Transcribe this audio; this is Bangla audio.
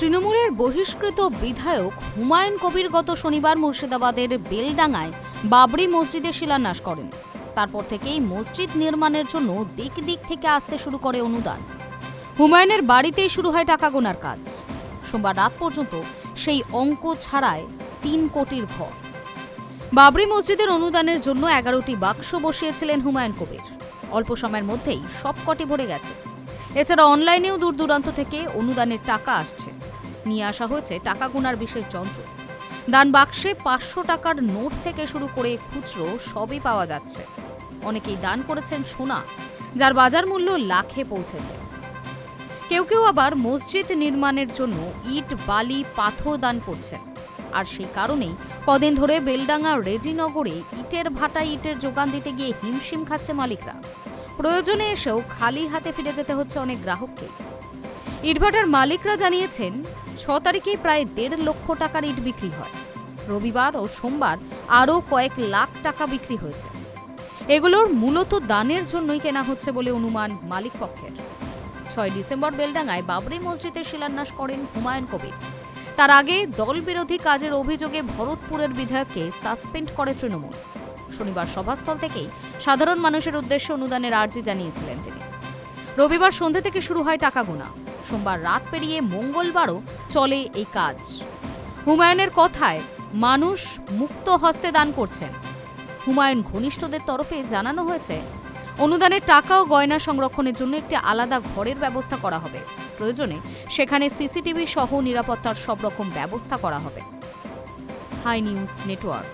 তৃণমূলের বহিষ্কৃত বিধায়ক হুমায়ুন কবির গত শনিবার মুর্শিদাবাদের বেলডাঙ্গায় বাবরি মসজিদে শিলান্যাস করেন। তারপর থেকেই মসজিদ নির্মাণের জন্য দিক দিক থেকে আসতে শুরু করে অনুদান। হুমায়ুনের বাড়িতেই শুরু হয় টাকা গোনার কাজ। সোমবার রাত পর্যন্ত সেই অঙ্ক ছাড়ায় তিন কোটির ঘর বাবরি মসজিদের অনুদানের জন্য এগারোটি বাক্স বসিয়েছিলেন হুমায়ুন কবির। অল্প সময়ের মধ্যেই সবকটি ভরে গেছে। এছাড়া অনলাইনেও দূর দূরান্ত থেকে অনুদানের টাকা আসছে। নিয়ে আসা হয়েছে টাকা গোনার বিশেষ যন্ত্র। দান বাক্সে পাঁচশো টাকার নোট থেকে শুরু করে খুচরো সবই পাওয়া যাচ্ছে। অনেকেই দান করেছেন সোনা, যার বাজার মূল্য লাখে পৌঁছেছে। কেউ কেউ আবার মসজিদ নির্মাণের জন্য ইট, বালি, পাথর দান করছেন। আর সেই কারণেই কদিন ধরে বেলডাঙ্গা রেজিনগরে ইটের ভাটা, ইটের যোগান দিতে গিয়ে হিমশিম খাচ্ছে মালিকরা। প্রয়োজনে এসেও খালি হাতে ফিরে যেতে হচ্ছে অনেক গ্রাহককে। ইটভাটার মালিকরা জানিয়েছেন ছ তারিখেই প্রায় দেড় লক্ষ টাকার ইট বিক্রি হয়। রবিবার ও সোমবার আরও কয়েক লাখ টাকা বিক্রি হয়েছে। এগুলোর মূলত দানের জন্যই কেনা হচ্ছে বলে অনুমান মালিক পক্ষের। ছয় ডিসেম্বর বেলডাঙ্গায় বাবরি মসজিদের শিলান্যাস করেন হুমায়ুন কবির। তার আগে দল বিরোধী কাজের অভিযোগে ভরতপুরের বিধায়ককে সাসপেন্ড করে তৃণমূল। শনিবার সভাস্থল থেকেই সাধারণ মানুষের উদ্দেশ্যে অনুদানের আর্জি জানিয়েছিলেন তিনি। রবিবার সন্ধ্যে থেকে শুরু হয় টাকা গোনা। সোমবার রাত পেরিয়ে মঙ্গলবারও চলে এই কাজ। হুমায়ুনের কথায় মানুষ মুক্ত হস্তে দান করছেন। হুমায়ুন ঘনিষ্ঠদের তরফে জানানো হয়েছে, অনুদানের টাকা ও গয়না সংরক্ষণের জন্য একটি আলাদা ঘরের ব্যবস্থা করা হবে। প্রয়োজনে সেখানে সিসিটিভি সহ নিরাপত্তার সব রকম ব্যবস্থা করা হবে। High news network.